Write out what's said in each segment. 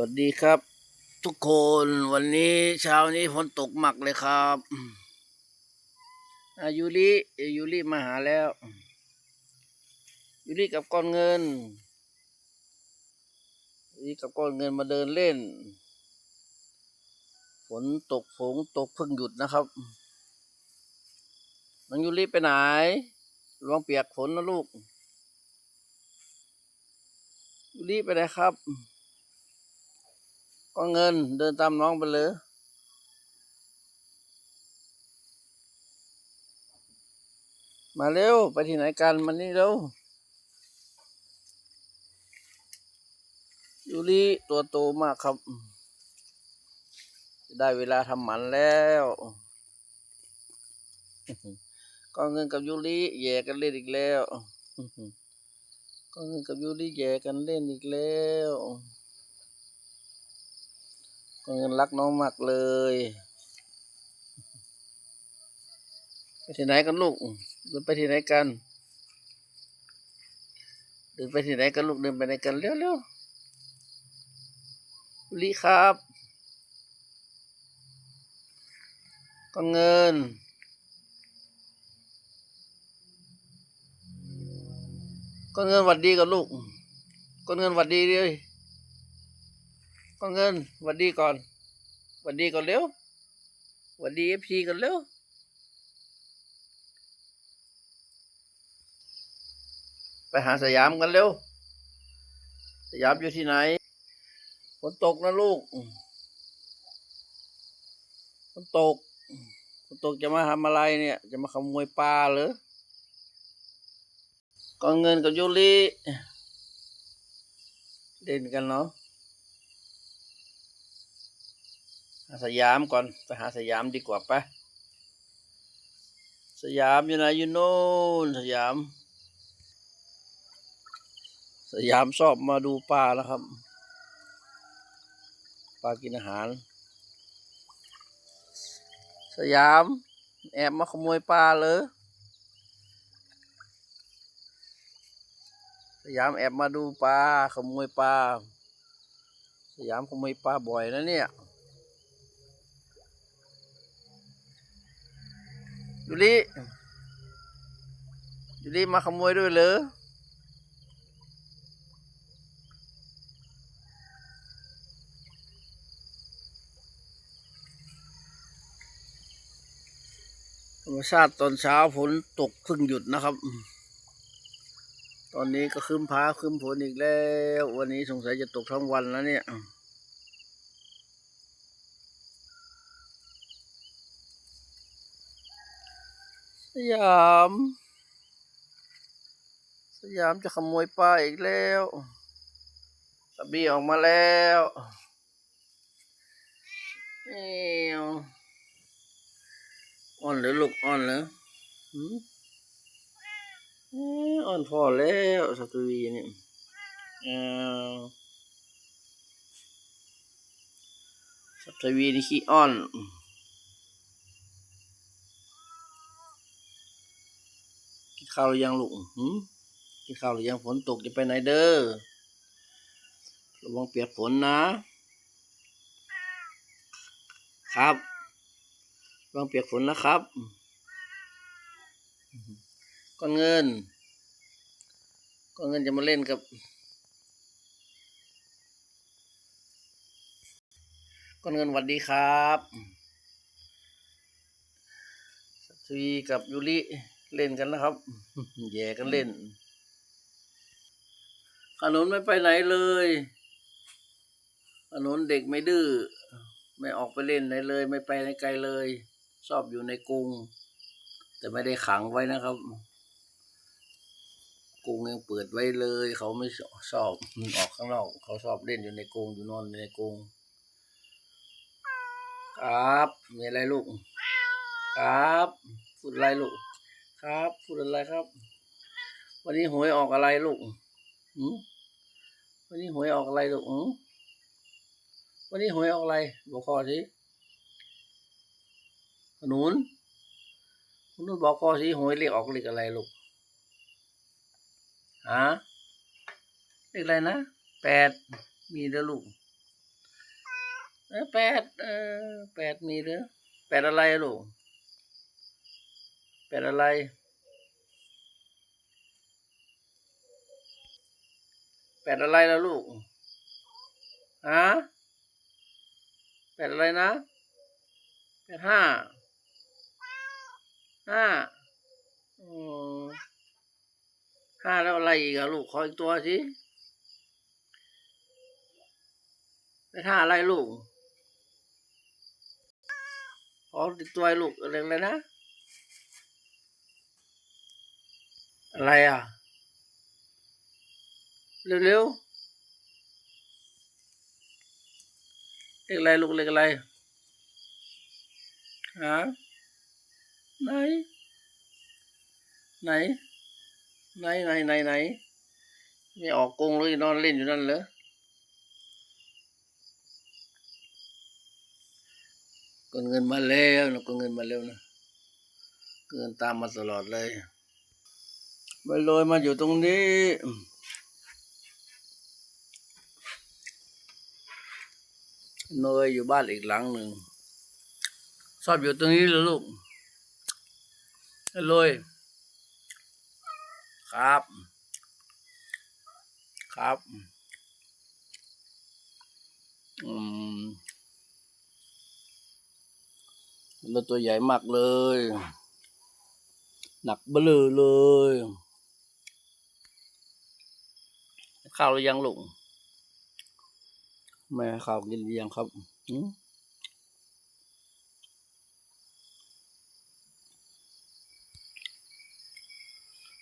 วัสดีครับ ทุกคนวันนี้เช้านี้ฝนตกหมักเลยครับอายุริยูริมาหาแล้วยูริกับก้อนเงินยูริกับก้อนเงินมาเดินเล่น ฝนตกฝงตกเพิ่งหยุดนะครับน้องยูริไปไหนระวังเปียกฝนนะลูกยูริไปไหนครับ ก็เงินเดินตามน้องไปเลยมาเร็ว ไปที่ไหนกันมันนี่เร็วยูริตัวโตมากครับ ได้เวลาทำหมันแล้ว ก็เงินกับยูริแย่กันเล่นอีกแล้ว ก็เงินกับยูริแย่กันเล่นอีกแล้ว เงินรักน้องมากเลยไปที่ไหนกันลูกเดินไปที่ไหนกันเดินไปที่ไหนกันลูกเดินไปไหนกันเร็วเร็วๆลีครับก็เงินก็เงินหวัดดีกับลูกก็เงินหวัดดีเลย ก็เงินวัดดีก่อน วัดดีก่อนเร็ววัดดีเอฟซีกันเร็วไปหาสยามกันเร็ว สยามอยู่ที่ไหนฝนตกนะลูกฝนตกฝนตกจะมาทำอะไรเนี่ย จะมาขโมยปลาเหรอก็เงินกับยูริเล่นกันเนาะ หา สยามก่อน ไปหาสยามดีกว่าไปะสยามอยู่ไหนอยู่โน่นสยาม สยามชอบมาดูปลาแล้วครับปลากินอาหาร สยาม แอบมาขโมยปลาเลยสยามแอบมาดูปลาขโมยปลาสยามขโมยปลาบ่อยนะเนี่ย ยูริยูริมาขโมยด้วยเหรอธรรมชาติตอนเช้าฝนตกเพิ่งหยุดนะครับ ตอนนี้ก็คืมพ้าคืมฝนอีกแล้ว วันนี้สงสัยจะตกทั้งวันแล้วเนี่ย ยาม สยามจะขโมยปลาอีกแล้วสบีออกมาแล้วเอ้วอ่อนหรือลูกอ่อนเหรอหืมอ้ยอ่อนพอแล้วสัตวีเนี่ยเออสัตวีนี่ขี้อ่อน กิน ข้าวหรือยังลูกหืมกินข้าวหรือยังฝนตกจะไปไหนเด้อระวังเปียกฝนนะ ครับระวังเปียกฝนนะครับก้อนเงินก้อนเงินจะมาเล่นกับก้อนเงินหวัดดีครับสวีกับยูริ เล่นกันนะครับ แย่กันเล่น ขนุนไม่ไปไหนเลย ขนุนเด็กไม่ดื้อ ไม่ออกไปเล่นไหนเลย ไม่ไปไหนไกลเลย ชอบอยู่ในกรงแต่ไม่ได้ขังไว้นะครับ กรงยังเปิดไว้เลย เขาไม่ชอบออกข้างนอก เขาชอบเล่นอยู่ในกรงอยู่นอนในกรงครับ มีอะไรลูก ครับ พูดอะไรลูก ครับพูดอะไรครับ วันนี้หวยออกอะไรลูกหืมวันนี้หวยออกอะไรลูกหืมวันนี้หวยออกอะไรบอกพ่อสิขนุนขนุนบอกพ่อสิหวยเลขออกเลขอะไรลูกฮะเลขอะไรนะแปดมีเด้อลูกแปดเออแปดมีหรือแปดอะไรลูก แปดอะไรแปดอะไรล่ะลูกฮะแปดอะไรนะแปดห้าห้าห้าแล้วอะไรอีกอะลูกขออีกตัวสิแปดห้าอะไรลูกขออีกตัวลูกอะไรเลยนะ อะไรอะ เร็วๆเร็วเลขอะไรลูกเลขอะไรฮะไหน ไหน ไหนไหนไหนไหนไม่ออกกงเลยนอนเล่นอยู่นั่นเหรอก็เงินมาแล้วนะก็เงินมาแล้วนะเงินตามมาตลอดเลย ไปลอยมาอยู่ตรงนี้ เนยอยู่บ้านอีกหลังหนึ่งชอบอยู่ตรงนี้เหรอลูกเลยครับ ครับอืมแล้วตัวใหญ่มากเลย หนักเบลอเลย ข้าวหรือยังลูกแม่ข้าวกินหรือยังครับหืม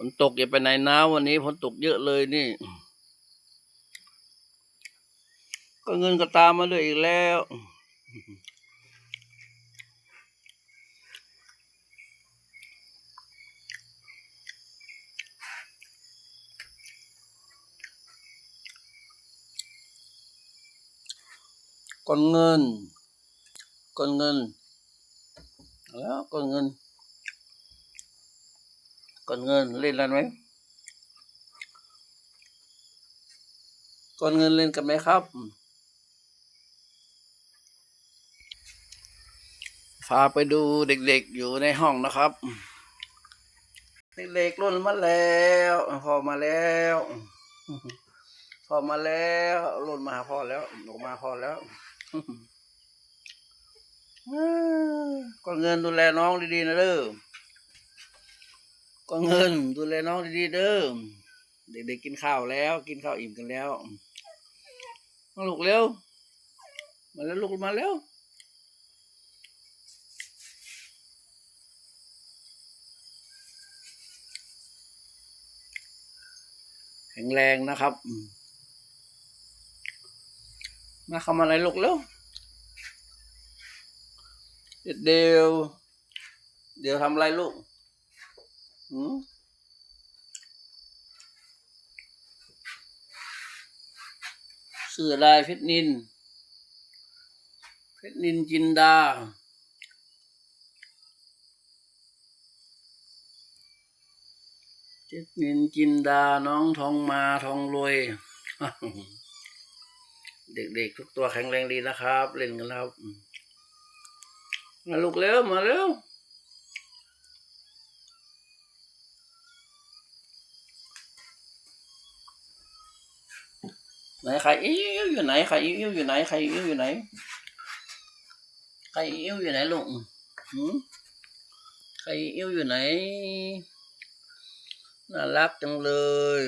ฝนตกอย่าไปไหนนะวันนี้ฝนตกเยอะเลยนี่ ก็เงินก็ตามมาเลยอีกแล้ว ก้อนเงินก้อนเงินแล้วก้อนเงินก้อนเงินเล่นอะไรไหมก้อนเงินเล่นกันไหมครับพาไปดูเด็กๆอยู่ในห้องนะครับ เด็กๆรุ่นมาแล้วพอมาแล้วพอมาแล้วรุ่นมาหาพ่อแล้วออกมาพ่อแล้ว ก็เงินดูแลน้องดีๆนะเด้อก็เงินดูแลน้องดีๆเด้อเด็กๆกินข้าวแล้ว กินข้าวอิ่มกันแล้วมาลูกเร็ว มาแล้วลูกมาแล้วแข็งแรงนะครับ มาเข้ามาอะไรลูกเร็วเดี๋ยว เดี๋ยวทำอะไรลูกหืมสือลายเพชรนิน เพชรนินจินดาเพชรนินจินดา น้องทองมาทองรวย เด็กๆทุกตัวแข็งแรงดีนะครับ เล่นกันแล้วมาลูกเร็วมาเร็วไหนใครอิ้วอยู่ไหนใครอิ้วอยู่ไหนใครอิ้วอยู่ไหนใครอิ้วอยู่ไหนลูกหืมใครอิ้วอยู่ไหนน่ารักจังเลย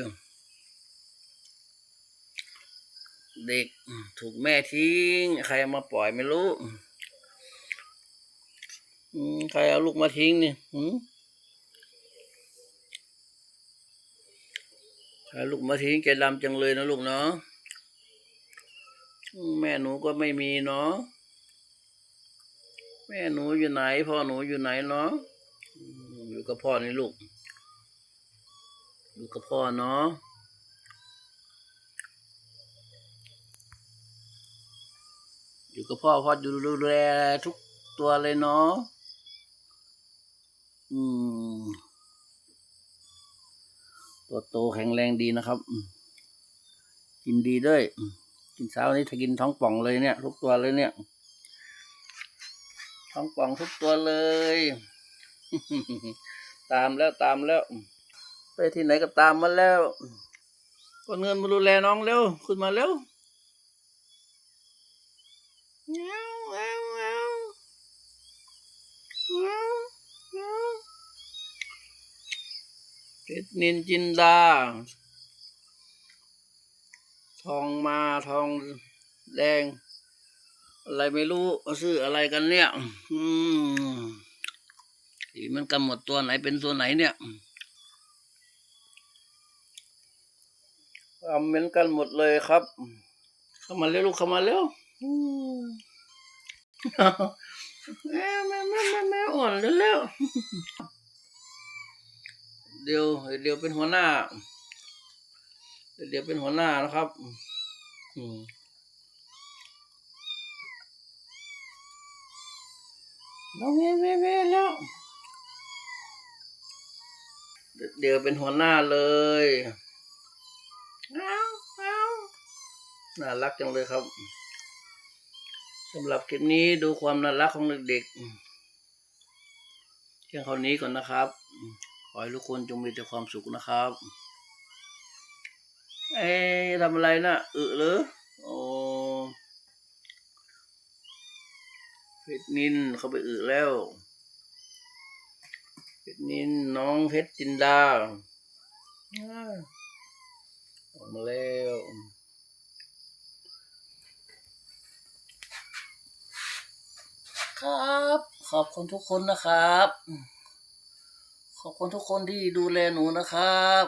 เด็กถูกแม่ทิ้ง ใครเอามาปล่อยไม่รู้อืมใครเอาลูกมาทิ้งเนี่ยหืมใครเอาลูกมาทิ้งใจดำจังเลยนะลูกเนาะอืมแม่หนูก็ไม่มีเนาะแม่หนูอยู่ไหน พ่อหนูอยู่ไหนเนาะอืมอยู่กับพ่อนี่ลูก อยู่กับพ่อเนาะ อยู่กับพ่อพ่อดูดูแลทุกตัวเลยเนาะอืม ตัวโตแข็งแรงดีนะครับ กินดีด้วย กินเช้านี้ถ้ากินท้องป่องเลยเนี่ย ทุกตัวเลยเนี่ย ท้องป่องทุกตัวเลย ตามแล้วตามแล้ว ไปที่ไหนก็ตามมาแล้วคนเงินมาดูแลน้องเร็วขึ้นมาเร็ว เงี้ยวเงี้ยวเงี้ยวเงี้ยวเงี้ยวเพชรนินจินดา ทองมาทองแดง อะไรไม่รู้ซื้ออะไรกันเนี่ย อืมสีมันกำหนดตัวไหนเป็นตัวไหนเนี่ยทำเหมือนกันหมดเลยครับ เข้ามาเร็วลูกเข้ามาเร็ว แม่แม่แม่แม่แม่อ่อนเร็วๆเดี๋ยวเดี๋ยวเป็นหัวหน้า เดี๋ยวเป็นหัวหน้านะครับ อืมน้องเว่เว่เว่แล้ว เดี๋ยวเป็นหัวหน้าเลยเอาเอาน่ารักจังเลยครับ สำหรับคลิปนี้ดูความน่ารักของเด็กๆเพียงเท่านี้ก่อนนะครับ ขอให้ทุกคนจงมีแต่ความสุขนะครับ เอ๊ะทำอะไรนะอึหรือโอ้เพชรนินเขาไปอึแล้ว เพชรนินน้องเพชรจินดาอ้าวออกมาแล้ว ครับ ขอบคุณทุกคนนะครับ ขอบคุณทุกคนที่ดูแลหนูนะครับ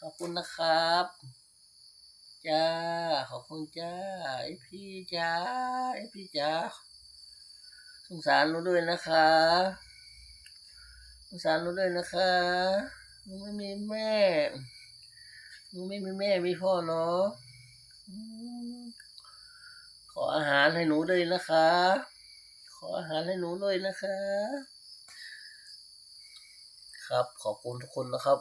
ขอบคุณนะครับจ้าขอบคุณจ้าไอพี่จ้าไอพี่จ้าสงสารหนูด้วยนะคะสงสารหนูด้วยนะคะหนูไม่มีแม่หนูไม่มีแม่มีพ่อเหรออืมขออาหารให้หนูด้วยนะคะ ออาหารให้หนูด้วยนะคะ ครับขอบคุณทุกคนนะครับ